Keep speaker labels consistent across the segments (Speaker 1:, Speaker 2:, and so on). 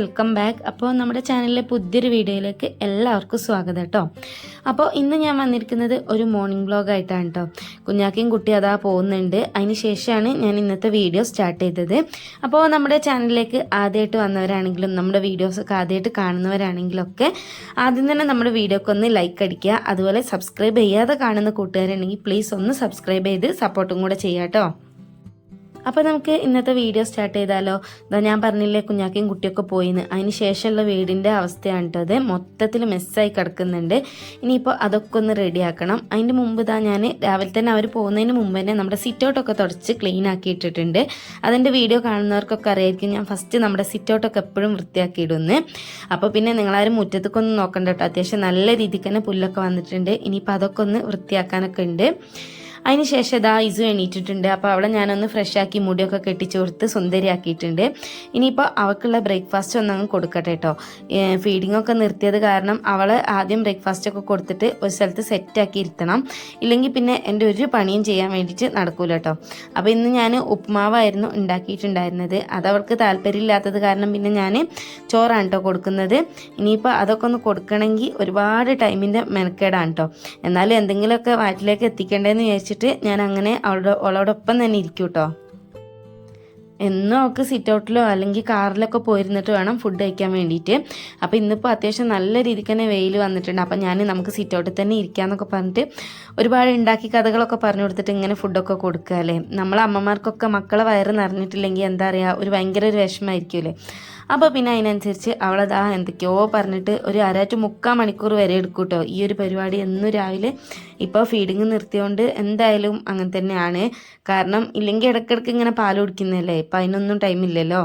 Speaker 1: Welcome back. അപ്പോൾ നമ്മുടെ ചാനലിലെ പുതിയൊരു വീഡിയോയിലേക്ക് എല്ലാവർക്കും സ്വാഗതം കേട്ടോ. അപ്പോൾ ഇന്ന് ഞാൻ വന്നിരിക്കുന്നത് ഒരു മോർണിംഗ് വ്ലോഗ് ആയിട്ടാണ് കേട്ടോ. കുഞ്ഞാക്കിയും കുട്ടി അതാ പോകുന്നുണ്ട്. അതിന് ശേഷമാണ് ഞാൻ ഇന്നത്തെ വീഡിയോ സ്റ്റാർട്ട് ചെയ്തത്. അപ്പോൾ നമ്മുടെ ചാനലിലേക്ക് ആദ്യമായിട്ട് വന്നവരാണെങ്കിലും നമ്മുടെ വീഡിയോസൊക്കെ ആദ്യമായിട്ട് കാണുന്നവരാണെങ്കിലൊക്കെ ആദ്യം തന്നെ നമ്മുടെ വീഡിയോക്ക് ഒന്ന് ലൈക്ക് അടിക്കുക. അതുപോലെ സബ്സ്ക്രൈബ് ചെയ്യാതെ കാണുന്ന കൂട്ടുകാരുണ്ടെങ്കിൽ പ്ലീസ് ഒന്ന് സബ്സ്ക്രൈബ് ചെയ്ത് സപ്പോർട്ടും കൂടെ ചെയ്യാം കേട്ടോ. അപ്പോൾ നമുക്ക് ഇന്നത്തെ വീഡിയോ സ്റ്റാർട്ട് ചെയ്താലോ? ഇതാ ഞാൻ പറഞ്ഞില്ലേ കുഞ്ഞാക്കയും കുട്ടിയൊക്കെ പോയിന്ന്. അതിന് ശേഷമുള്ള വീടിന്റെ അവസ്ഥയാണ് കേട്ടോ അത് മൊത്തത്തിൽ മെസ്സായി കിടക്കുന്നുണ്ട്. ഇനിയിപ്പോൾ അതൊക്കെ ഒന്ന് റെഡിയാക്കണം. അതിന്റെ മുമ്പ് ഇതാ ഞാൻ രാവിലെ തന്നെ അവർ പോകുന്നതിന് മുമ്പ് തന്നെ നമ്മുടെ സിറ്റൗട്ടൊക്കെ തുടച്ച് ക്ലീൻ ആക്കി ഇട്ടിട്ടുണ്ട് അതിന്റെ വീഡിയോ കാണുന്നവർക്കൊക്കെ അറിയായിരിക്കും ഞാൻ ഫസ്റ്റ് നമ്മുടെ സിറ്റൗട്ടൊക്കെ എപ്പോഴും വൃത്തിയാക്കി ഇടുന്നു അപ്പോൾ പിന്നെ നിങ്ങളാരും മുറ്റത്തേക്കൊന്നും നോക്കണ്ട കേട്ടോ അത്യാവശ്യം നല്ല രീതിക്ക് തന്നെ പുല്ലൊക്കെ വന്നിട്ടുണ്ട്. ഇനിയിപ്പോൾ അതൊക്കെ ഒന്ന് വൃത്തിയാക്കാനൊക്കെ ഉണ്ട്. അതിന് ശേഷം ഇതാ ഇസു എണീറ്റിട്ടുണ്ട്. അപ്പോൾ അവളെ ഞാനൊന്ന് ഫ്രഷ് ആക്കി മുടിയൊക്കെ കെട്ടിച്ചു കൊടുത്ത് സുന്ദരിയാക്കിയിട്ടുണ്ട്. ഇനിയിപ്പോൾ അവൾക്കുള്ള ബ്രേക്ക്ഫാസ്റ്റ് ഒന്നും അങ്ങ് കൊടുക്കട്ടെ കേട്ടോ ഫീഡിംഗ് ഒക്കെ നിർത്തിയത് കാരണം അവളെ ആദ്യം ബ്രേക്ക്ഫാസ്റ്റ് ഒക്കെ കൊടുത്തിട്ട് ഒരു സ്ഥലത്ത് സെറ്റാക്കി ഇരുത്തണം. ഇല്ലെങ്കിൽ പിന്നെ എന്റെ ഒരു പണിയും ചെയ്യാൻ വേണ്ടിയിട്ട് നടക്കൂല കേട്ടോ അപ്പോൾ ഇന്ന് ഞാൻ ഉപ്മാവായിരുന്നു ഉണ്ടാക്കിയിട്ടുണ്ടായിരുന്നത്. അത് അവൾക്ക് താല്പര്യമില്ലാത്തത് കാരണം പിന്നെ ഞാൻ ചോറാണ് കേട്ടോ കൊടുക്കുന്നത്. ഇനിയിപ്പോൾ അതൊക്കെ ഒന്ന് കൊടുക്കണമെങ്കിൽ ഒരുപാട് ടൈമിന്റെ മെനക്കേടാണ് കേട്ടോ എന്നാലും എന്തെങ്കിലുമൊക്കെ വയറ്റിലേക്ക് എത്തിക്കേണ്ടതെന്ന് വിചാരിച്ചിട്ട് ഞാൻ അങ്ങനെ അവളുടെ അവളോടൊപ്പം തന്നെ ഇരിക്കും കേട്ടോ എന്നും അവൾക്ക് സിറ്റ് ഔട്ടിലോ അല്ലെങ്കിൽ കാറിലൊക്കെ പോയിരുന്നിട്ട് വേണം ഫുഡ് കഴിക്കാൻ വേണ്ടിയിട്ട്. അപ്പോൾ ഇന്നിപ്പോൾ അത്യാവശ്യം നല്ല രീതിക്ക് തന്നെ വെയിൽ വന്നിട്ടുണ്ട്. അപ്പോൾ ഞാൻ നമുക്ക് സിറ്റ് ഔട്ടിൽ തന്നെ ഇരിക്കാമെന്നൊക്കെ പറഞ്ഞിട്ട് ഒരുപാട് ഉണ്ടാക്കി കഥകളൊക്കെ പറഞ്ഞു കൊടുത്തിട്ട് ഇങ്ങനെ ഫുഡൊക്കെ കൊടുക്കുക അല്ലേ? നമ്മളെ അമ്മമാർക്കൊക്കെ മക്കളെ വയറ് നിറഞ്ഞിട്ടില്ലെങ്കിൽ എന്താ പറയുക ഒരു ഭയങ്കര ഒരു വിഷമമായിരിക്കുമല്ലേ അപ്പോൾ പിന്നെ അതിനനുസരിച്ച് അവളതാ എന്തൊക്കെയോ പറഞ്ഞിട്ട് ഒരു അര ടു മുക്കാൽ മണിക്കൂർ വരെ എടുക്കും കേട്ടോ ഈ ഒരു പരിപാടി എന്നും രാവിലെ ഇപ്പോൾ ഫീഡിങ് നിർത്തിയോണ്ട് എന്തായാലും അങ്ങനെ തന്നെയാണ്. കാരണം ഇല്ലെങ്കിൽ ഇടയ്ക്കിടയ്ക്ക് ഇങ്ങനെ പാൽ കുടിക്കുന്നതല്ലേ? ഇപ്പം അതിനൊന്നും ടൈമില്ലല്ലോ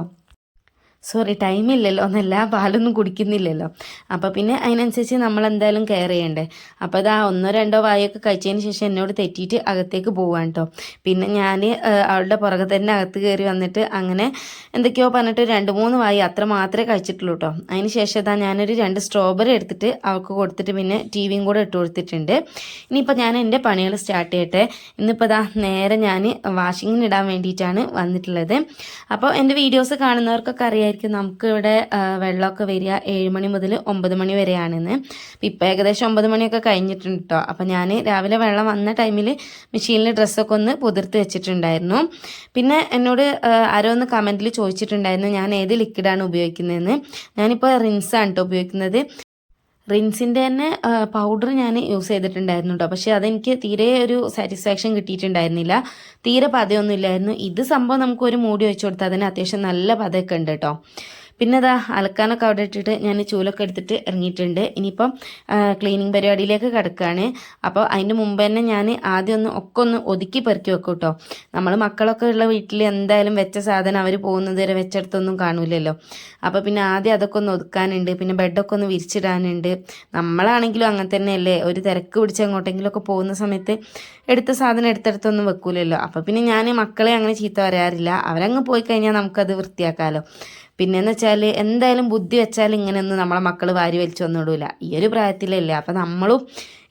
Speaker 1: സോറി ടൈമില്ലല്ലോ എന്നല്ല പാലൊന്നും കുടിക്കുന്നില്ലല്ലോ. അപ്പോൾ പിന്നെ അതിനനുസരിച്ച് നമ്മൾ എന്തായാലും കെയർ ചെയ്യണ്ടേ. അപ്പോൾ ആ ഒന്നോ രണ്ടോ വായൊക്കെ കഴിച്ചതിന് ശേഷം എന്നോട് തെറ്റിയിട്ട് അകത്തേക്ക് പോവാണ് കേട്ടോ പിന്നെ ഞാൻ അവളുടെ പുറകെ തന്നെ അകത്ത് കയറി വന്നിട്ട് അങ്ങനെ എന്തൊക്കെയോ പറഞ്ഞിട്ട് രണ്ട് മൂന്ന് വായി അത്ര മാത്രമേ കഴിച്ചിട്ടുള്ളൂ കേട്ടോ അതിന് ശേഷം ഇതാ ഞാനൊരു രണ്ട് സ്ട്രോബെറി എടുത്തിട്ട് അവൾക്ക് കൊടുത്തിട്ട് പിന്നെ ടി വിയും കൂടെ ഇട്ട് കൊടുത്തിട്ടുണ്ട്. ഇനിയിപ്പോൾ ഞാൻ എന്റെ പണികൾ സ്റ്റാർട്ട് ചെയ്യട്ടെ. ഇന്നിപ്പോൾ ഇതാ നേരെ ഞാൻ വാഷിങ്ങിന് ഇടാൻ വേണ്ടിയിട്ടാണ് വന്നിട്ടുള്ളത്. അപ്പോൾ എന്റെ വീഡിയോസ് കാണുന്നവർക്കൊക്കെ അറിയാം വിചാരിക്കും നമുക്ക് ഇവിടെ വെള്ളമൊക്കെ വരിക ഏഴ് മണി മുതൽ ഒമ്പത് മണി വരെയാണെന്ന്. അപ്പം ഇപ്പം ഏകദേശം ഒമ്പത് മണിയൊക്കെ കഴിഞ്ഞിട്ടുണ്ട് കേട്ടോ അപ്പം ഞാൻ രാവിലെ വെള്ളം വന്ന ടൈമിൽ മെഷീനിൽ ഡ്രസ്സൊക്കെ ഒന്ന് പുതിർത്ത് വെച്ചിട്ടുണ്ടായിരുന്നു. പിന്നെ എന്നോട് ആരോ ഒന്ന് കമന്റിൽ ചോദിച്ചിട്ടുണ്ടായിരുന്നു ഞാൻ ഏത് ലിക്വിഡാണ് ഉപയോഗിക്കുന്നതെന്ന്. ഞാനിപ്പോൾ റിൻസാണ് കേട്ടോ ഉപയോഗിക്കുന്നത്. റിൻസിന്റെ തന്നെ പൗഡർ ഞാൻ യൂസ് ചെയ്തിട്ടുണ്ടായിരുന്നു കേട്ടോ പക്ഷേ അതെനിക്ക് തീരെ ഒരു സാറ്റിസ്ഫാക്ഷൻ കിട്ടിയിട്ടുണ്ടായിരുന്നില്ല. തീരെ പതയൊന്നും ഇല്ലായിരുന്നു. ഇത് സംഭവം നമുക്ക് ഒരു മൂടി വെച്ച് കൊടുത്താൽ അതിന് അത്യാവശ്യം നല്ല പതയൊക്കെ ഉണ്ട് കേട്ടോ പിന്നെ അതാ അലക്കാനൊക്കെ അവിടെ ഇട്ടിട്ട് ഞാൻ ചൂലൊക്കെ എടുത്തിട്ട് ഇറങ്ങിയിട്ടുണ്ട്. ഇനിയിപ്പം ക്ലീനിങ് പരിപാടിയിലേക്ക് കിടക്കുകയാണ് അപ്പോൾ അതിന്റെ മുമ്പ് തന്നെ ഞാൻ ആദ്യം ഒന്ന് ഒക്കെ ഒന്ന് ഒതുക്കി പെറുക്കി വെക്കും കേട്ടോ നമ്മൾ മക്കളൊക്കെ ഉള്ള വീട്ടിൽ എന്തായാലും വെച്ച സാധനം അവർ പോകുന്നത് വരെ വെച്ചെടുത്തൊന്നും കാണൂലല്ലോ. അപ്പോൾ പിന്നെ ആദ്യം അതൊക്കെ ഒന്ന് ഒതുക്കാനുണ്ട്. പിന്നെ ബെഡൊക്കെ ഒന്ന് വിരിച്ചിടാനുണ്ട്. നമ്മളാണെങ്കിലും അങ്ങനെ തന്നെയല്ലേ. ഒരു തിരക്ക് പിടിച്ച് അങ്ങോട്ടെങ്കിലുമൊക്കെ പോകുന്ന സമയത്ത് എടുത്ത സാധനം എടുത്തെടുത്തൊന്നും വെക്കൂലല്ലോ. അപ്പോൾ പിന്നെ ഞാൻ മക്കളെ അങ്ങനെ ചീത്ത പറയാറില്ല. അവരങ്ങ് പോയി കഴിഞ്ഞാൽ നമുക്കത് വൃത്തിയാക്കാമല്ലോ പിന്നെന്ന് വെച്ചാൽ എന്തായാലും ബുദ്ധി വെച്ചാൽ ഇങ്ങനെയൊന്നും നമ്മളെ മക്കൾ വാരി വലിച്ചു വന്നിടൂല. ഈ ഒരു പ്രായത്തിലല്ലേ. അപ്പം നമ്മളും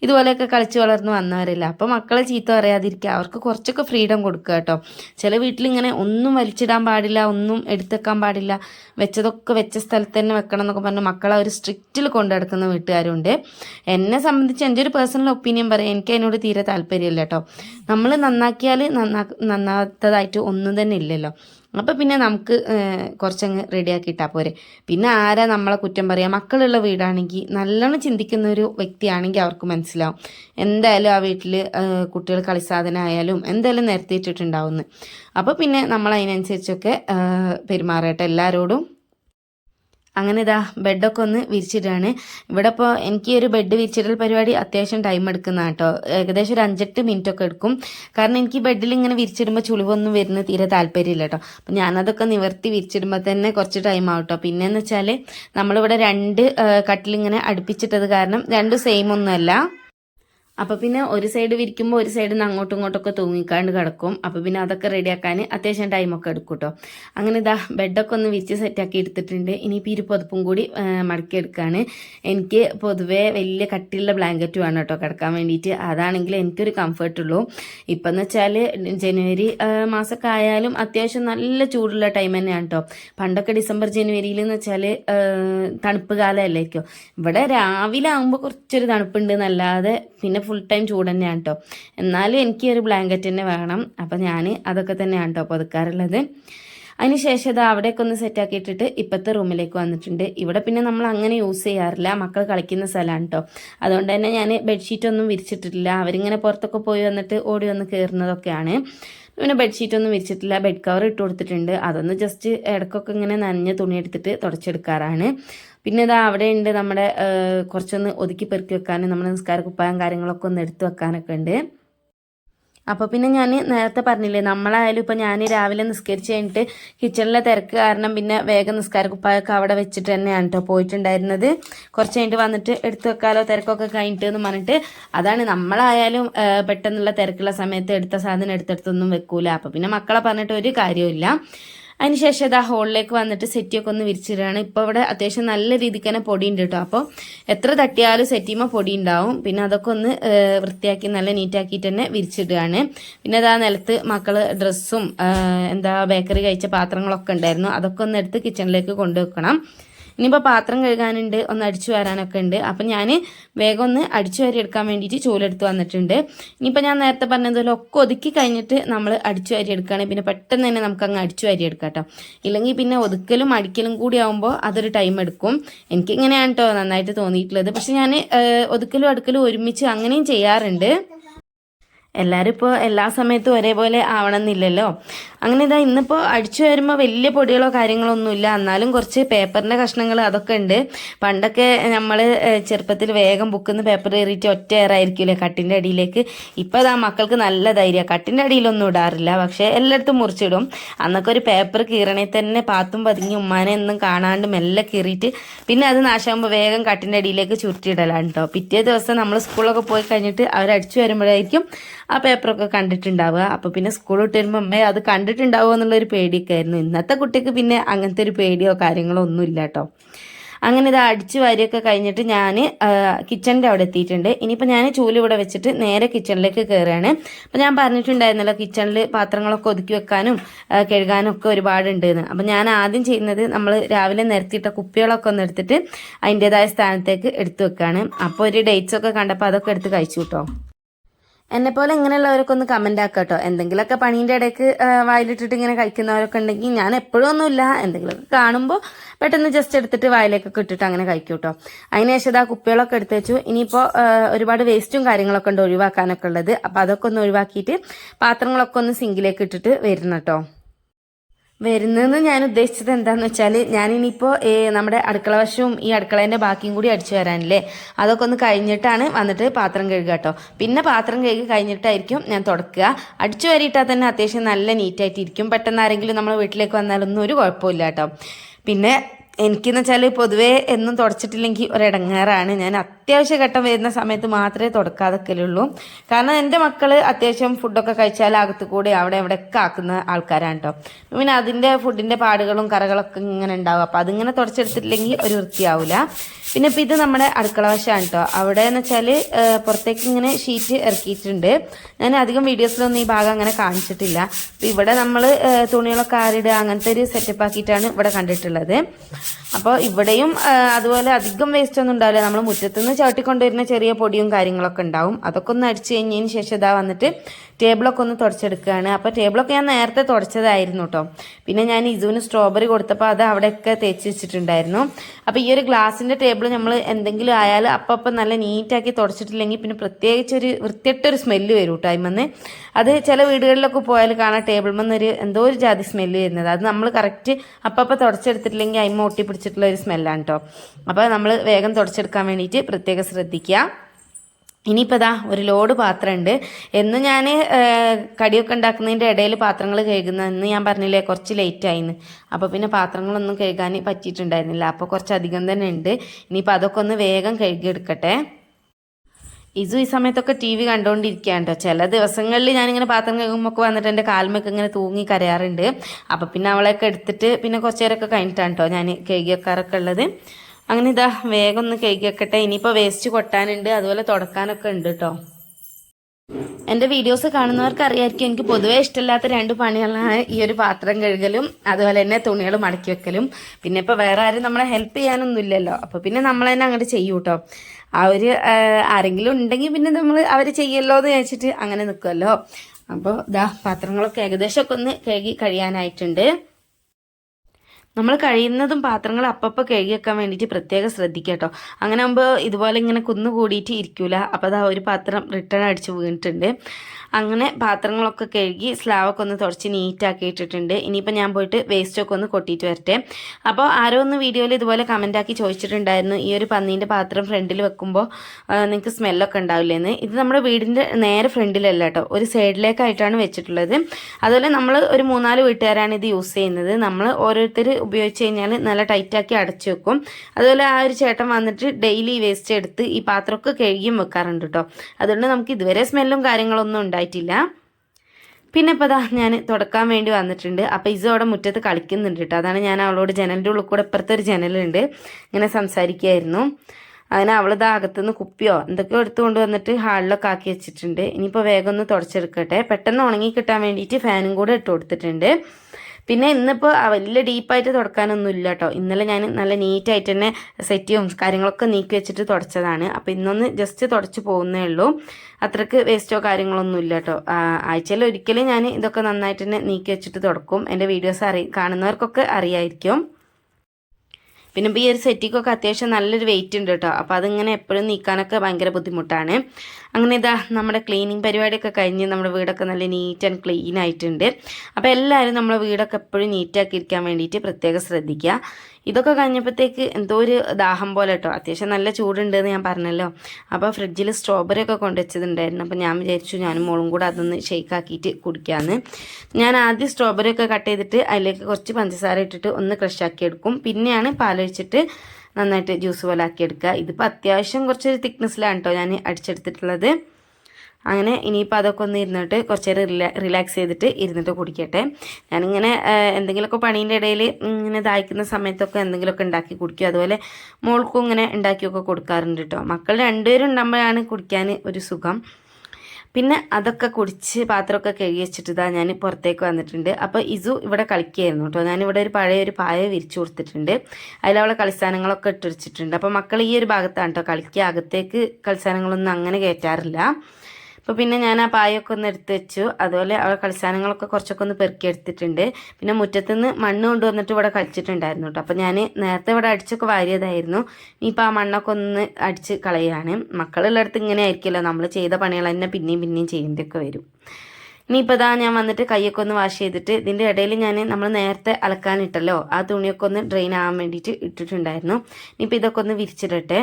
Speaker 1: ഇതുപോലെയൊക്കെ കളിച്ച് വളർന്ന് വന്നവരല്ല. അപ്പോൾ മക്കളെ ചീത്ത പറയാതിരിക്കുക. അവർക്ക് കുറച്ചൊക്കെ ഫ്രീഡം കൊടുക്കുക കേട്ടോ. ചില വീട്ടിലിങ്ങനെ ഒന്നും വലിച്ചിടാൻ പാടില്ല ഒന്നും എടുത്തേക്കാൻ പാടില്ല വെച്ചതൊക്കെ വെച്ച സ്ഥലത്ത് തന്നെ വെക്കണം എന്നൊക്കെ പറഞ്ഞ് മക്കളെ ഒരു സ്ട്രിക്റ്റിൽ കൊണ്ടെടുക്കുന്ന വീട്ടുകാരുണ്ട്. എന്നെ സംബന്ധിച്ച് എന്റെ ഒരു പേഴ്സണൽ ഒപ്പീനിയൻ പറയാം എനിക്ക് അതിനോട് തീരെ താല്പര്യമില്ല കേട്ടോ. നമ്മൾ നന്നാക്കിയാൽ നന്നാ നന്നാത്തതായിട്ട് ഒന്നും തന്നെ ഇല്ലല്ലോ. അപ്പോൾ പിന്നെ നമുക്ക് കുറച്ചങ്ങ് റെഡിയാക്കി ഇട്ടാൽ പോരെ. പിന്നെ ആരാ നമ്മളെ കുറ്റം പറയുക മക്കളുള്ള വീടാണെങ്കിൽ നല്ലോണം ചിന്തിക്കുന്ന ഒരു വ്യക്തിയാണെങ്കിൽ അവർക്ക് മനസ്സിലാവും. എന്തായാലും ആ വീട്ടിൽ കുട്ടികൾ കളിസാധനം ആയാലും എന്തായാലും നിരത്തിയിട്ടിട്ടുണ്ടാവുമെന്ന് അപ്പോൾ പിന്നെ നമ്മൾ അതിനനുസരിച്ചൊക്കെ പെരുമാറട്ടെ എല്ലാവരോടും അങ്ങനെ ഇതാ ബെഡൊക്കെ ഒന്ന് വിരിച്ചിട്ടാണ്. ഇവിടെ ഇപ്പോൾ എനിക്ക് ഒരു ബെഡ് വിരിച്ചിടൽ പരിപാടി അത്യാവശ്യം ടൈം എടുക്കുന്ന കേട്ടോ. ഏകദേശം ഒരു അഞ്ചെട്ട് മിനിറ്റ് ഒക്കെ എടുക്കും. കാരണം എനിക്ക് ബെഡിൽ ഇങ്ങനെ വിരിച്ചിടുമ്പോൾ ചുളിവൊന്നും വരുന്ന തീരെ താല്പര്യമില്ല കേട്ടോ. അപ്പം ഞാനതൊക്കെ നിവർത്തി വിരിച്ചിടുമ്പോൾ തന്നെ കുറച്ച് ടൈം ആവും കേട്ടോ. പിന്നെയെന്ന് വെച്ചാൽ നമ്മളിവിടെ രണ്ട് കട്ടിലിങ്ങനെ അടുപ്പിച്ചിട്ടത് കാരണം രണ്ടും സെയിം ഒന്നുമല്ല. അപ്പോൾ പിന്നെ ഒരു സൈഡ് വിരിക്കുമ്പോൾ ഒരു സൈഡിൽ നിന്ന് അങ്ങോട്ടും ഇങ്ങോട്ടൊക്കെ തൂങ്ങിക്കാണ്ട് കിടക്കും. അപ്പോൾ പിന്നെ അതൊക്കെ റെഡിയാക്കാൻ അത്യാവശ്യം ടൈമൊക്കെ എടുക്കും കേട്ടോ അങ്ങനെ ഇതാ ബെഡൊക്കെ ഒന്ന് വിരിച്ച് സെറ്റാക്കി എടുത്തിട്ടുണ്ട്. ഇനിയിപ്പോൾ ഇരു പുതപ്പും കൂടി ആ, മടക്കി എടുക്കുകയാണ് എനിക്ക് പൊതുവേ വലിയ കട്ടിയുള്ള ബ്ലാങ്കറ്റ് വേണം കേട്ടോ കിടക്കാൻ വേണ്ടിയിട്ട്. അതാണെങ്കിൽ എനിക്കൊരു കംഫർട്ട് ഉള്ളൂ. ഇപ്പം എന്ന് വെച്ചാൽ ജനുവരി മാസമൊക്കെ ആയാലും അത്യാവശ്യം നല്ല ചൂടുള്ള ടൈം തന്നെയാണ് കേട്ടോ പണ്ടൊക്കെ ഡിസംബർ ജനുവരിയിൽ എന്ന് വെച്ചാൽ തണുപ്പ് കാലമല്ലേക്കോ ഇവിടെ രാവിലെ ആകുമ്പോൾ കുറച്ചൊരു തണുപ്പുണ്ട് എന്നല്ലാതെ പിന്നെ ഫുൾ ടൈം ചൂട് തന്നെയാണ് കേട്ടോ എന്നാലും എനിക്ക് ഒരു ബ്ലാങ്കറ്റ് തന്നെ വേണം. അപ്പം ഞാൻ അതൊക്കെ തന്നെയാണ് കേട്ടോ പുതുക്കാറുള്ളത്. അതിനുശേഷം ഇത് അവിടെയൊക്കെ ഒന്ന് സെറ്റാക്കി ഇട്ടിട്ട് ഇപ്പോഴത്തെ റൂമിലേക്ക് വന്നിട്ടുണ്ട്. ഇവിടെ പിന്നെ നമ്മൾ അങ്ങനെ യൂസ് ചെയ്യാറില്ല. മക്കൾ കളിക്കുന്ന സ്ഥലമാണ് കേട്ടോ അതുകൊണ്ട് തന്നെ ഞാൻ ബെഡ്ഷീറ്റ് ഒന്നും വിരിച്ചിട്ടില്ല. അവരിങ്ങനെ പുറത്തൊക്കെ പോയി വന്നിട്ട് ഓടി വന്ന് കയറുന്നതൊക്കെയാണ് പിന്നെ ബെഡ്ഷീറ്റ് ഒന്നും വിരിച്ചിട്ടില്ല. ബെഡ് കവർ ഇട്ട് കൊടുത്തിട്ടുണ്ട്. അതൊന്ന് ജസ്റ്റ് ഇടയ്ക്കൊക്കെ ഇങ്ങനെ നനഞ്ഞ തുണി എടുത്തിട്ട് തുടച്ചെടുക്കാറാണ്. പിന്നെ ഇതാ അവിടെ ഉണ്ട് നമ്മുടെ കുറച്ചൊന്ന് ഒതുക്കി പെറുക്കി വെക്കാനും നമ്മുടെ നിസ്കാര കുപ്പായം കാര്യങ്ങളൊക്കെ ഒന്ന് എടുത്തു വെക്കാനൊക്കെ ഉണ്ട് അപ്പോൾ പിന്നെ ഞാൻ നേരത്തെ പറഞ്ഞില്ലേ നമ്മളായാലും ഇപ്പോൾ ഞാൻ രാവിലെ നിസ്കരിച്ച് കഴിഞ്ഞിട്ട് കിച്ചണിലെ തിരക്ക് കാരണം പിന്നെ വേഗം നിസ്കാര കുപ്പായൊക്കെ അവിടെ വെച്ചിട്ട് തന്നെയാണ് കേട്ടോ പോയിട്ടുണ്ടായിരുന്നത്. കുറച്ച് കഴിഞ്ഞിട്ട് വന്നിട്ട് എടുത്തു വെക്കാലോ തിരക്കൊക്കെ കഴിഞ്ഞിട്ട് എന്ന് പറഞ്ഞിട്ട് അതാണ് നമ്മളായാലും പെട്ടെന്നുള്ള തിരക്കുള്ള സമയത്ത് എടുത്ത സാധനം എടുത്തെടുത്തൊന്നും വെക്കൂല. അപ്പോൾ പിന്നെ മക്കളെ പറഞ്ഞിട്ട് ഒരു കാര്യമില്ല അതിനുശേഷം ഇതാ ഹോളിലേക്ക് വന്നിട്ട് സെറ്റിയൊക്കെ ഒന്ന് വിരിച്ചിടുകയാണ്. ഇപ്പോൾ ഇവിടെ അത്യാവശ്യം നല്ല രീതിക്ക് തന്നെ പൊടി ഉണ്ട് കേട്ടോ അപ്പോൾ എത്ര തട്ടിയാലും സെറ്റിയുമ്പോൾ പൊടി ഉണ്ടാവും. പിന്നെ അതൊക്കെ ഒന്ന് വൃത്തിയാക്കി നല്ല നീറ്റാക്കിയിട്ട് തന്നെ വിരിച്ചിടുകയാണ്. പിന്നെ അതാ നിലത്ത് മക്കൾ ഡ്രസ്സും എന്താ ബേക്കറി കഴിച്ച പാത്രങ്ങളൊക്കെ ഉണ്ടായിരുന്നു. അതൊക്കെ ഒന്ന് എടുത്ത് കിച്ചണിലേക്ക് കൊണ്ടുവെക്കണം. ഇനിയിപ്പോൾ പാത്രം കഴുകാനുണ്ട് ഒന്ന് അടിച്ചു വരാനൊക്കെ ഉണ്ട്. അപ്പം ഞാൻ വേഗം ഒന്ന് അടിച്ചു വാരി എടുക്കാൻ വേണ്ടിയിട്ട് ചൂലെടുത്ത് വന്നിട്ടുണ്ട്. ഇനിയിപ്പോൾ ഞാൻ നേരത്തെ പറഞ്ഞതുപോലെ ഒക്കെ ഒതുക്കി കഴിഞ്ഞിട്ട് നമ്മൾ അടിച്ചു വാരി എടുക്കുകയാണെങ്കിൽ പിന്നെ പെട്ടെന്ന് തന്നെ നമുക്ക് അങ്ങ് അടിച്ചു വാരി എടുക്കാം കേട്ടോ. ഇല്ലെങ്കിൽ പിന്നെ ഒതുക്കലും അടിക്കലും കൂടി ആകുമ്പോൾ അതൊരു ടൈം എടുക്കും. എനിക്കിങ്ങനെയാണ് കേട്ടോ നന്നായിട്ട് തോന്നിയിട്ടുള്ളത്. പക്ഷെ ഞാൻ ഒതുക്കലും അടുക്കലും ഒരുമിച്ച് അങ്ങനെയും ചെയ്യാറുണ്ട്. എല്ലാവരും ഇപ്പോൾ എല്ലാ സമയത്തും ഒരേപോലെ ആവണമെന്നില്ലല്ലോ. അങ്ങനെ ഇതാ ഇന്നിപ്പോൾ അടിച്ചു വരുമ്പോൾ വലിയ പൊടികളോ കാര്യങ്ങളോ ഒന്നുമില്ല എന്നാലും കുറച്ച് പേപ്പറിന്റെ കഷ്ണങ്ങൾ അതൊക്കെ ഉണ്ട്. പണ്ടൊക്കെ നമ്മൾ ചെറുപ്പത്തിൽ വേഗം ബുക്കിൽ നിന്ന് പേപ്പർ കയറിയിട്ട് ഒറ്റ ഏറായിരിക്കില്ലേ കട്ടിന്റെ അടിയിലേക്ക്. ഇപ്പോൾ അതാ മക്കൾക്ക് നല്ല ധൈര്യം. കട്ടിന്റെ അടിയിലൊന്നും ഇടാറില്ല. പക്ഷേ എല്ലായിടത്തും മുറിച്ചിടും. അന്നൊക്കെ ഒരു പേപ്പർ കീറണേ തന്നെ പാത്തും പതുങ്ങി ഉമ്മാനെ ഒന്നും കാണാണ്ട് മെല്ലെ കീറിയിട്ട് പിന്നെ അത് നാശമാകുമ്പോൾ വേഗം കട്ടിന്റെ അടിയിലേക്ക് ചുരുട്ടിയിടലാണ് കേട്ടോ പിറ്റേ ദിവസം നമ്മൾ സ്കൂളൊക്കെ പോയി കഴിഞ്ഞിട്ട് അവരടിച്ചു വരുമ്പോഴായിരിക്കും ആ പേപ്പറൊക്കെ കണ്ടിട്ടുണ്ടാവുക. അപ്പോൾ പിന്നെ സ്കൂൾ വിട്ട് വരുമ്പോൾ അമ്മയെ അത് കണ്ടിട്ടുണ്ടാവുമോ എന്നുള്ളൊരു പേടിയൊക്കെ ആയിരുന്നു ഇന്നത്തെ കുട്ടിക്ക് പിന്നെ അങ്ങനത്തെ ഒരു പേടിയോ കാര്യങ്ങളോ ഒന്നും ഇല്ല കേട്ടോ അങ്ങനെ ഇത് അടിച്ചു വാരിയൊക്കെ കഴിഞ്ഞിട്ട് ഞാൻ കിച്ചണിന്റെ അവിടെ എത്തിയിട്ടുണ്ട്. ഇനിയിപ്പോൾ ഞാൻ ചൂൽ ഇവിടെ വെച്ചിട്ട് നേരെ കിച്ചണിലേക്ക് കയറുകയാണ് അപ്പോൾ ഞാൻ പറഞ്ഞിട്ടുണ്ടായിരുന്നല്ലോ കിച്ചണിൽ പാത്രങ്ങളൊക്കെ ഒതുക്കി വെക്കാനും കഴുകാനും ഒക്കെ ഒരുപാടുണ്ടെന്ന്. അപ്പോൾ ഞാൻ ആദ്യം ചെയ്യുന്നത് നമ്മൾ രാവിലെ നിരത്തിയിട്ട കുപ്പികളൊക്കെ ഒന്ന് എടുത്തിട്ട് അതിന്റെതായ സ്ഥാനത്തേക്ക് എടുത്തു വെക്കുകയാണ് അപ്പോൾ ഒരു ഡേറ്റ്സൊക്കെ കണ്ടപ്പോൾ അതൊക്കെ എടുത്ത് കഴിച്ചു കേട്ടോ. എന്നെ പോലെ ഇങ്ങനെയുള്ളവരൊക്കെ ഒന്ന് കമന്റ് ആക്കുക കേട്ടോ എന്തെങ്കിലുമൊക്കെ പണീന്റെ ഇടയ്ക്ക് ആ, വായിലിട്ടിട്ട് ഇങ്ങനെ കഴിക്കുന്നവരൊക്കെ ഉണ്ടെങ്കിൽ ഞാൻ എപ്പോഴും ഒന്നുമില്ല എന്തെങ്കിലുമൊക്കെ കാണുമ്പോൾ പെട്ടെന്ന് ജസ്റ്റ് എടുത്തിട്ട് വായിലേക്കൊക്കെ ഇട്ടിട്ട് അങ്ങനെ കഴിക്കും കേട്ടോ അതിനുശേഷം ഇതാ കുപ്പികളൊക്കെ എടുത്ത് വെച്ചു. ഇനിയിപ്പോൾ ഒരുപാട് വേസ്റ്റും കാര്യങ്ങളൊക്കെ ഉണ്ട് ഒഴിവാക്കാനൊക്കെ ഉള്ളത്. അപ്പോൾ അതൊക്കെ ഒന്ന് ഒഴിവാക്കിയിട്ട് പാത്രങ്ങളൊക്കെ ഒന്ന് സിങ്കിലേക്ക് ഇട്ടിട്ട് വരണം കേട്ടോ വരുന്നതെന്ന് ഞാൻ ഉദ്ദേശിച്ചത് എന്താണെന്ന് വെച്ചാൽ ഞാനിനിയിപ്പോൾ നമ്മുടെ അടുക്കള വശവും ഈ അടുക്കളേന്റെ ബാക്കിയും കൂടി അടിച്ചു വരാനില്ലേ? അതൊക്കെ ഒന്ന് കഴിഞ്ഞിട്ടാണ് വന്നിട്ട് പാത്രം കഴുകുക കേട്ടോ. പിന്നെ പാത്രം കഴുകി കഴിഞ്ഞിട്ടായിരിക്കും ഞാൻ തുടക്കുക. അടിച്ചു വരിയിട്ടാൽ തന്നെ അത്യാവശ്യം നല്ല നീറ്റായിട്ടിരിക്കും പെട്ടെന്ന് ആരെങ്കിലും നമ്മൾ വീട്ടിലേക്ക് വന്നാലൊന്നും ഒരു കുഴപ്പമില്ല കേട്ടോ. പിന്നെ എനിക്കെന്ന് വെച്ചാൽ പൊതുവേ എന്നും തുടച്ചിട്ടില്ലെങ്കിൽ ഒരിടങ്ങാറാണ്. ഞാൻ അത്യാവശ്യ ഘട്ടം വരുന്ന സമയത്ത് മാത്രമേ തുടക്കാതൊക്കെയുള്ളൂ കാരണം എന്റെ മക്കൾ അത്യാവശ്യം ഫുഡൊക്കെ കഴിച്ചാൽ അകത്ത് കൂടി അവിടെ എവിടെയൊക്കെ ആക്കുന്ന ആൾക്കാരാണ് കേട്ടോ പിന്നെ അതിന്റെ ഫുഡിന്റെ പാടുകളും കറകളൊക്കെ ഇങ്ങനെ ഉണ്ടാവും. അപ്പോൾ അതിങ്ങനെ തുടച്ചെടുത്തിട്ടില്ലെങ്കിൽ ഒരു വൃത്തിയാവില്ല പിന്നെ ഇപ്പം ഇത് നമ്മുടെ അടുക്കള വശമാണ് കേട്ടോ അവിടെ എന്ന് വെച്ചാൽ പുറത്തേക്ക് ഇങ്ങനെ ഷീറ്റ് ഇറക്കിയിട്ടുണ്ട്. ഞാൻ അധികം വീഡിയോസിലൊന്നും ഈ ഭാഗം അങ്ങനെ കാണിച്ചിട്ടില്ല. അപ്പം ഇവിടെ നമ്മൾ തുണികളൊക്കെ ആരിടുക അങ്ങനത്തെ ഒരു സെറ്റപ്പ് ആക്കിയിട്ടാണ് ഇവിടെ കണ്ടിട്ടുള്ളത്. അപ്പോൾ ഇവിടെയും അതുപോലെ അധികം വേസ്റ്റ് ഒന്നും ഉണ്ടാവില്ല. നമ്മൾ മുറ്റത്തുനിന്ന് ചവിട്ടിക്കൊണ്ടുവരുന്ന ചെറിയ പൊടിയും കാര്യങ്ങളൊക്കെ ഉണ്ടാവും. അതൊക്കെ ഒന്ന് അടിച്ചു കഴിഞ്ഞതിന് ശേഷം ഇതാ വന്നിട്ട് ടേബിളൊക്കെ ഒന്ന് തുടച്ചെടുക്കുകയാണ് അപ്പോൾ ടേബിളൊക്കെ ഞാൻ നേരത്തെ തുടച്ചതായിരുന്നു കേട്ടോ പിന്നെ ഞാൻ ഇസുവിന് സ്ട്രോബെറി കൊടുത്തപ്പോൾ അത് അവിടെയൊക്കെ തേച്ച് വെച്ചിട്ടുണ്ടായിരുന്നു. അപ്പോൾ ഈ ഒരു ഗ്ലാസിന്റെ ടേബിൾ നമ്മൾ എന്തെങ്കിലും ആയാൽ അപ്പം അപ്പം നല്ല നീറ്റാക്കി തുടച്ചിട്ടില്ലെങ്കിൽ പിന്നെ പ്രത്യേകിച്ച് ഒരു വൃത്തിയിട്ടൊരു സ്മെല്ല് വരും കേട്ടോ അതിമെന്ന് അത് ചില വീടുകളിലൊക്കെ പോയാൽ കാണാം ടേബിൾ ഒരു എന്തോ ഒരു ജാതി സ്മെല്ല് വരുന്നത്. അത് നമ്മൾ കറക്റ്റ് അപ്പം അപ്പം തുടച്ചെടുത്തിട്ടില്ലെങ്കിൽ അതിമ ഒട്ടി പിടിച്ചിട്ടുള്ള ഒരു സ്മെല്ലാണ് കേട്ടോ അപ്പോൾ നമ്മൾ വേഗം തുടച്ചെടുക്കാൻ വേണ്ടിയിട്ട് പ്രത്യേകം ശ്രദ്ധിക്കുക ഇനിയിപ്പോൾ ഇതാ ഒരു ലോഡ് പാത്രമുണ്ട് എന്ന് ഞാൻ കടിയൊക്കെ ഉണ്ടാക്കുന്നതിന്റെ ഇടയിൽ പാത്രങ്ങൾ കഴുകുന്ന എന്ന് ഞാൻ പറഞ്ഞില്ലേ കുറച്ച് ലേറ്റ് ആയിന്ന്. അപ്പോൾ പിന്നെ പാത്രങ്ങളൊന്നും കഴുകാൻ പറ്റിയിട്ടുണ്ടായിരുന്നില്ല. അപ്പോൾ കുറച്ച് അധികം തന്നെ ഉണ്ട് ഇനിയിപ്പോൾ അതൊക്കെ ഒന്ന് വേഗം കഴുകിയെടുക്കട്ടെ. ഇസു ഈ സമയത്തൊക്കെ ടി വി കണ്ടുകൊണ്ടിരിക്കുകയാണ് കേട്ടോ ചില ദിവസങ്ങളിൽ ഞാനിങ്ങനെ പാത്രം കഴുകുമ്പോൾ വന്നിട്ട് എന്റെ കാൽമൊക്കെ ഇങ്ങനെ തൂങ്ങി കരയാറുണ്ട്. അപ്പോൾ പിന്നെ അവളെയൊക്കെ എടുത്തിട്ട് പിന്നെ കുറച്ച് നേരമൊക്കെ കഴിഞ്ഞിട്ടാണ് കേട്ടോ ഞാൻ കഴുകി വെക്കാറൊക്കെ ഉള്ളത്. അങ്ങനെ ഇതാ വേഗം ഒന്ന് കഴുകി വെക്കട്ടെ. ഇനിയിപ്പോൾ വേസ്റ്റ് കൊട്ടാനുണ്ട്. അതുപോലെ തുടക്കാനൊക്കെ ഉണ്ട് കേട്ടോ എന്റെ വീഡിയോസ് കാണുന്നവർക്ക് അറിയായിരിക്കും എനിക്ക് പൊതുവേ ഇഷ്ടമില്ലാത്ത രണ്ട് പണികളാണ് ഈ ഒരു പാത്രം കഴുകലും അതുപോലെ തന്നെ തുണികൾ മടക്കി വെക്കലും. പിന്നെ ഇപ്പോൾ വേറെ ആരും നമ്മളെ ഹെൽപ്പ് ചെയ്യാനൊന്നും ഇല്ലല്ലോ അപ്പോൾ പിന്നെ നമ്മൾ തന്നെ അങ്ങോട്ട് ചെയ്യും കേട്ടോ അവർ ആരെങ്കിലും ഉണ്ടെങ്കിൽ പിന്നെ നമ്മൾ അവർ ചെയ്യല്ലോ എന്ന് ചോദിച്ചിട്ട് അങ്ങനെ നിൽക്കുമല്ലോ അപ്പോൾ ഇതാ പാത്രങ്ങളൊക്കെ ഏകദേശമൊക്കെ ഒന്ന് കഴുകി കഴിയാനായിട്ടുണ്ട്. നമ്മൾ കഴിയുന്നതും പാത്രങ്ങൾ അപ്പപ്പോൾ കഴുകി വെക്കാൻ വേണ്ടിയിട്ട് പ്രത്യേകം ശ്രദ്ധിക്കുക കേട്ടോ അങ്ങനെ ആകുമ്പോൾ ഇതുപോലെ ഇങ്ങനെ കുന്നു ഇരിക്കൂല. അപ്പോൾ ആ ഒരു പാത്രം റിട്ടേൺ അടിച്ച് വീണിട്ടുണ്ട്. അങ്ങനെ പാത്രങ്ങളൊക്കെ കഴുകി സ്ലാവൊക്കെ ഒന്ന് തുടച്ച് നീറ്റാക്കി ഇട്ടിട്ടുണ്ട് ഇനിയിപ്പോൾ ഞാൻ പോയിട്ട് വേസ്റ്റൊക്കെ ഒന്ന് കൊട്ടിയിട്ട് വരട്ടെ. അപ്പോൾ ആരോ ഒന്ന് വീഡിയോയിൽ ഇതുപോലെ കമന്റ് ആക്കി ചോദിച്ചിട്ടുണ്ടായിരുന്നു. ഈ ഒരു പന്നീന്റെ പാത്രം ഫ്രണ്ടിൽ വെക്കുമ്പോൾ നിങ്ങൾക്ക് സ്മെല്ലൊക്കെ ഉണ്ടാവില്ലെന്ന്. ഇത് നമ്മുടെ വീടിന്റെ നേരെ ഫ്രണ്ടിലല്ല കേട്ടോ. ഒരു സൈഡിലേക്കായിട്ടാണ് വെച്ചിട്ടുള്ളത്. അതുപോലെ നമ്മൾ ഒരു മൂന്നാൽ വീട്ടുകാരാണ് ഇത് യൂസ് ചെയ്യുന്നത്. നമ്മൾ ഓരോരുത്തർ ഉപയോഗിച്ച് കഴിഞ്ഞാൽ നല്ല ടൈറ്റാക്കി അടച്ചു വെക്കും. അതുപോലെ ആ ഒരു ചേട്ടൻ വന്നിട്ട് ഡെയിലി വേസ്റ്റ് എടുത്ത് ഈ പാത്രമൊക്കെ കഴുകിയും വെക്കാറുണ്ട് കേട്ടോ. അതുകൊണ്ട് നമുക്ക് ഇതുവരെ സ്മെല്ലും കാര്യങ്ങളൊന്നും ഉണ്ടായിട്ടില്ല പിന്നെ ഇപ്പോൾ അതാ ഞാൻ തുടക്കാൻ വേണ്ടി വന്നിട്ടുണ്ട്. അപ്പോൾ ഇസ അവിടെ മുറ്റത്ത് കളിക്കുന്നുണ്ട് കേട്ടോ. അതാണ് ഞാൻ അവളോട് ജനലിന്റെ ഉള്ളിൽ കൂടെ ഇപ്പുറത്തെ ഒരു ജനലുണ്ട്. ഇങ്ങനെ സംസാരിക്കുമായിരുന്നു അതിന് അവളിത് അകത്തുനിന്ന് കുപ്പിയോ എന്തൊക്കെയോ എടുത്തു കൊണ്ടുവന്നിട്ട് ഹാളിലൊക്കെ ആക്കി വെച്ചിട്ടുണ്ട്. ഇനിയിപ്പോൾ വേഗം ഒന്ന് തുടച്ചെടുക്കട്ടെ. പെട്ടെന്ന് ഉണങ്ങി കിട്ടാൻ വേണ്ടിയിട്ട് ഫാനും കൂടെ ഇട്ട് കൊടുത്തിട്ടുണ്ട്. പിന്നെ ഇന്നിപ്പോൾ വലിയ ഡീപ്പായിട്ട് തുടക്കാനൊന്നും ഇല്ല കേട്ടോ ഇന്നലെ ഞാൻ നല്ല നീറ്റായിട്ട് തന്നെ സെറ്റിയും കാര്യങ്ങളൊക്കെ നീക്കി വെച്ചിട്ട് തുടച്ചതാണ്. അപ്പോൾ ഇന്നൊന്ന് ജസ്റ്റ് തുടച്ച് പോകുന്നേ ഉള്ളൂ. അത്രയ്ക്ക് വേസ്റ്റോ കാര്യങ്ങളൊന്നും ഇല്ല കേട്ടോ ആഴ്ചയിൽ ഒരിക്കലും ഞാൻ ഇതൊക്കെ നന്നായിട്ട് തന്നെ നീക്കി വെച്ചിട്ട് തുടക്കും. എന്റെ വീഡിയോസ് അറി കാണുന്നവർക്കൊക്കെ അറിയായിരിക്കും. പിന്നെ ഈ ഒരു സെറ്റിക്കൊക്കെ അത്യാവശ്യം നല്ലൊരു വെയിറ്റ് ഉണ്ട് കേട്ടോ. അപ്പോൾ അതിങ്ങനെ എപ്പോഴും നീക്കാനൊക്കെ ഭയങ്കര ബുദ്ധിമുട്ടാണ്. അങ്ങനെ ഇതാ നമ്മുടെ ക്ലീനിങ് പരിപാടിയൊക്കെ കഴിഞ്ഞ് നമ്മുടെ വീടൊക്കെ നല്ല നീറ്റ് ആൻഡ് ക്ലീൻ ആയിട്ടുണ്ട്. അപ്പോൾ എല്ലാവരും നമ്മുടെ വീടൊക്കെ എപ്പോഴും നീറ്റാക്കി ഇരിക്കാൻ വേണ്ടിയിട്ട് പ്രത്യേകം ശ്രദ്ധിക്കുക. ഇതൊക്കെ കഴിഞ്ഞപ്പോഴത്തേക്ക് എന്തോ ഒരു ദാഹം പോലെ കേട്ടോ. അത്യാവശ്യം നല്ല ചൂടുണ്ട് എന്ന് ഞാൻ പറഞ്ഞല്ലോ. അപ്പോൾ ഫ്രിഡ്ജിൽ സ്ട്രോബെറി ഒക്കെ കൊണ്ടുവച്ചതുണ്ടായിരുന്നു അപ്പോൾ ഞാൻ വിചാരിച്ചു ഞാനും മോളും കൂടെ അതൊന്ന് ഷെയ്ക്ക് ആക്കിയിട്ട് കുടിക്കാമെന്ന് ഞാൻ ആദ്യം സ്ട്രോബെറി ഒക്കെ കട്ട് ചെയ്തിട്ട് അതിലേക്ക് കുറച്ച് പഞ്ചസാര ഇട്ടിട്ട് ഒന്ന് ക്രഷ് ആക്കി എടുക്കും. പിന്നെയാണ് പാലൊഴിച്ചിട്ട് നന്നായിട്ട് ജ്യൂസ് പോലെ ആക്കി എടുക്കുക. ഇതിപ്പോൾ അത്യാവശ്യം കുറച്ചൊരു തിക്നെസ്സിലാണ് കേട്ടോ ഞാൻ അടിച്ചെടുത്തിട്ടുള്ളത്. അങ്ങനെ ഇനിയിപ്പോൾ അതൊക്കെ ഒന്ന് ഇരുന്നിട്ട് കുറച്ച് നേരം റിലാ റിലാക്സ് ചെയ്തിട്ട് ഇരുന്നിട്ട് കുടിക്കട്ടെ. ഞാനിങ്ങനെ എന്തെങ്കിലുമൊക്കെ പണീന്റെ ഇടയിൽ ഇങ്ങനെ ദാഹിക്കുന്ന സമയത്തൊക്കെ എന്തെങ്കിലുമൊക്കെ ഉണ്ടാക്കി കുടിക്കും. അതുപോലെ മോൾക്കും ഇങ്ങനെ ഉണ്ടാക്കിയൊക്കെ കൊടുക്കാറുണ്ട് കേട്ടോ മക്കൾ രണ്ടുപേരും ഉണ്ടാകുമ്പോഴാണ് കുടിക്കാൻ ഒരു സുഖം. പിന്നെ അതൊക്കെ കുടിച്ച് പാത്രമൊക്കെ കഴുകി വെച്ചിട്ട് ഇതാ ഞാൻ പുറത്തേക്ക് വന്നിട്ടുണ്ട്. അപ്പോൾ ഇസു ഇവിടെ കളിക്കുകയായിരുന്നു കേട്ടോ ഞാനിവിടെ ഒരു പഴയ ഒരു പായ വിരിച്ചു കൊടുത്തിട്ടുണ്ട്. അതിലവളെ കളിസ്ഥാനങ്ങളൊക്കെ ഇട്ട് വെച്ചിട്ടുണ്ട്. അപ്പോൾ മക്കൾ ഈ ഒരു ഭാഗത്താണ് കേട്ടോ കളിക്കുക. അകത്തേക്ക് കളിസ്ഥാനങ്ങളൊന്നും അങ്ങനെ കയറ്റാറില്ല. അപ്പോൾ പിന്നെ ഞാൻ ആ പായൊക്കെ ഒന്ന് എടുത്ത് വെച്ചു. അതുപോലെ അവളെ കളിസാധനങ്ങളൊക്കെ കുറച്ചൊക്കെ ഒന്ന് പെറുക്കി എടുത്തിട്ടുണ്ട്. പിന്നെ മുറ്റത്തുനിന്ന് മണ്ണ് കൊണ്ടുവന്നിട്ട് ഇവിടെ കളിച്ചിട്ടുണ്ടായിരുന്നു കേട്ടോ അപ്പോൾ ഞാൻ നേരത്തെ ഇവിടെ അടിച്ചൊക്കെ വാരിയതായിരുന്നു. ഇനിയിപ്പോൾ ആ മണ്ണൊക്കെ ഒന്ന് അടിച്ച് കളയാണ്. മക്കളുള്ളിടത്ത് ഇങ്ങനെ ആയിരിക്കുമല്ലോ. നമ്മൾ ചെയ്ത പണികൾ തന്നെ പിന്നെയും പിന്നെയും ചെയ്യേണ്ടിയൊക്കെ വരും. ഇനിയിപ്പോൾ ഇതാ ഞാൻ വന്നിട്ട് കൈയൊക്കെ ഒന്ന് വാഷ് ചെയ്തിട്ട് ഇതിന്റെ ഇടയിൽ ഞാൻ നമ്മൾ നേരത്തെ അലക്കാനിട്ടല്ലോ. ആ തുണിയൊക്കെ ഒന്ന് ഡ്രെയിൻ ആവാൻ വേണ്ടിയിട്ട് ഇട്ടിട്ടുണ്ടായിരുന്നു. ഇനിയിപ്പോൾ ഇതൊക്കെ ഒന്ന് വിരിച്ചിടട്ടെ.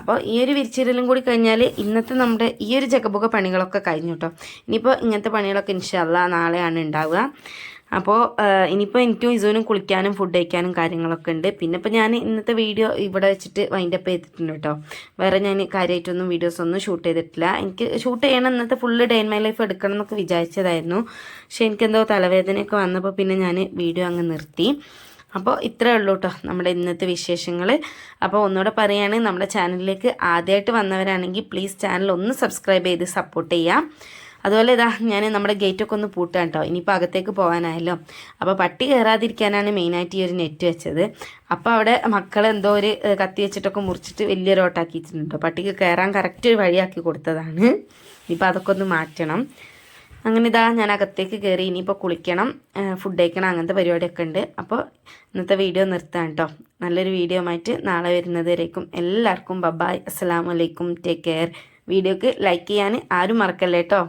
Speaker 1: അപ്പോൾ ഈ ഒരു വിരിച്ചിടലും കൂടി കഴിഞ്ഞാൽ ഇന്നത്തെ നമ്മുടെ ഈ ഒരു ജഗബുക പണികളൊക്കെ കഴിഞ്ഞു കേട്ടോ ഇനിയിപ്പോൾ ഇങ്ങനത്തെ പണികളൊക്കെ ഇൻഷല്ല നാളെയാണ് ഉണ്ടാവുക. അപ്പോൾ ഇനിയിപ്പോൾ എനിക്കും ഇസുവിനും കുളിക്കാനും ഫുഡ് കഴിക്കാനും കാര്യങ്ങളൊക്കെ ഉണ്ട്. പിന്നെ ഇപ്പോൾ ഞാൻ ഇന്നത്തെ വീഡിയോ ഇവിടെ വെച്ചിട്ട് വൈൻഡ് അപ്പ് ചെയ്തിട്ടുണ്ട് കേട്ടോ വേറെ ഞാൻ കാര്യമായിട്ടൊന്നും വീഡിയോസ് ഒന്നും ഷൂട്ട് ചെയ്തിട്ടില്ല. എനിക്ക് ഷൂട്ട് ചെയ്യണം ഇന്നത്തെ full day in my life എടുക്കണം എന്നൊക്കെ വിചാരിച്ചതായിരുന്നു. പക്ഷേ എനിക്കെന്തോ തലവേദനയൊക്കെ വന്നപ്പോൾ പിന്നെ ഞാൻ വീഡിയോ അങ്ങ് നിർത്തി. അപ്പോൾ ഇത്രയേ ഉള്ളൂ കേട്ടോ നമ്മുടെ ഇന്നത്തെ വിശേഷങ്ങൾ. അപ്പോൾ ഒന്നുകൂടെ പറയുകയാണെങ്കിൽ നമ്മുടെ ചാനലിലേക്ക് ആദ്യമായിട്ട് വന്നവരാണെങ്കിൽ പ്ലീസ് ചാനൽ ഒന്ന് സബ്സ്ക്രൈബ് ചെയ്ത് സപ്പോർട്ട് ചെയ്യാം. അതുപോലെ ഇതാ ഞാൻ നമ്മുടെ ഗേറ്റൊക്കെ ഒന്ന് പൂട്ടാൻ കേട്ടോ ഇനിയിപ്പോൾ അകത്തേക്ക് പോകാനായല്ലോ അപ്പോൾ പട്ടി കയറാതിരിക്കാനാണ് മെയിനായിട്ട് ഈ ഒരു നെറ്റ് വെച്ചത്. അപ്പോൾ അവിടെ മക്കൾ എന്തോ ഒരു കത്തി വെച്ചിട്ടൊക്കെ മുറിച്ചിട്ട് വലിയൊരു ഓട്ടാക്കിയിട്ടുണ്ട് പട്ടിക്ക് കയറാൻ കറക്റ്റ് ഒരു വഴിയാക്കി കൊടുത്തതാണ്. ഇനിയിപ്പോൾ അതൊക്കെ ഒന്ന് മാറ്റണം. അങ്ങനെ ഇതാ ഞാൻ അകത്തേക്ക് കയറി ഇനിയിപ്പോൾ കുളിക്കണം ഫുഡ് കഴിക്കണം അങ്ങനത്തെ പരിപാടിയൊക്കെ ഉണ്ട്. അപ്പോൾ ഇന്നത്തെ വീഡിയോ നിർത്താം കേട്ടോ നല്ലൊരു വീഡിയോ ആയിട്ട് നാളെ വരുന്നത് വരേക്കും എല്ലാവർക്കും ബബായ് അസ്സാം വലൈക്കും ടേക്ക് കെയർ വീഡിയോക്ക് ലൈക്ക് ചെയ്യാൻ ആരും മറക്കല്ലേ കേട്ടോ